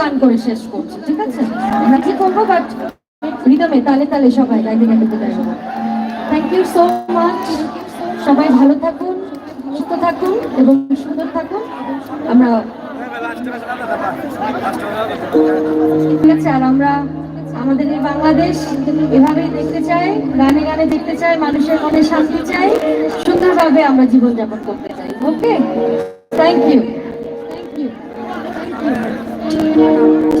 গান করে শেষ করছি, ঠিক আছে? আমরা কি করব? বাট রিদমে, তালে তালে সবাই গাইতে গাইতে বিদায় হব থ্যাংক ইউ সো মাচ সবাই ভালো থাকুন, সুস্থ থাকুন এবং সুন্দর থাকুন। আমরা ঠিক আছে, আর আমরা আমাদের এই বাংলাদেশ এভাবেই দেখতে চাই, গানে গানে দেখতে চাই, মানুষের মনে শান্তি চাই, সুন্দরভাবে আমরা জীবনযাপন করতে চাই। Okay thank you 你你。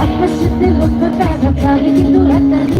Aku sedih untuk tak kembali itu hati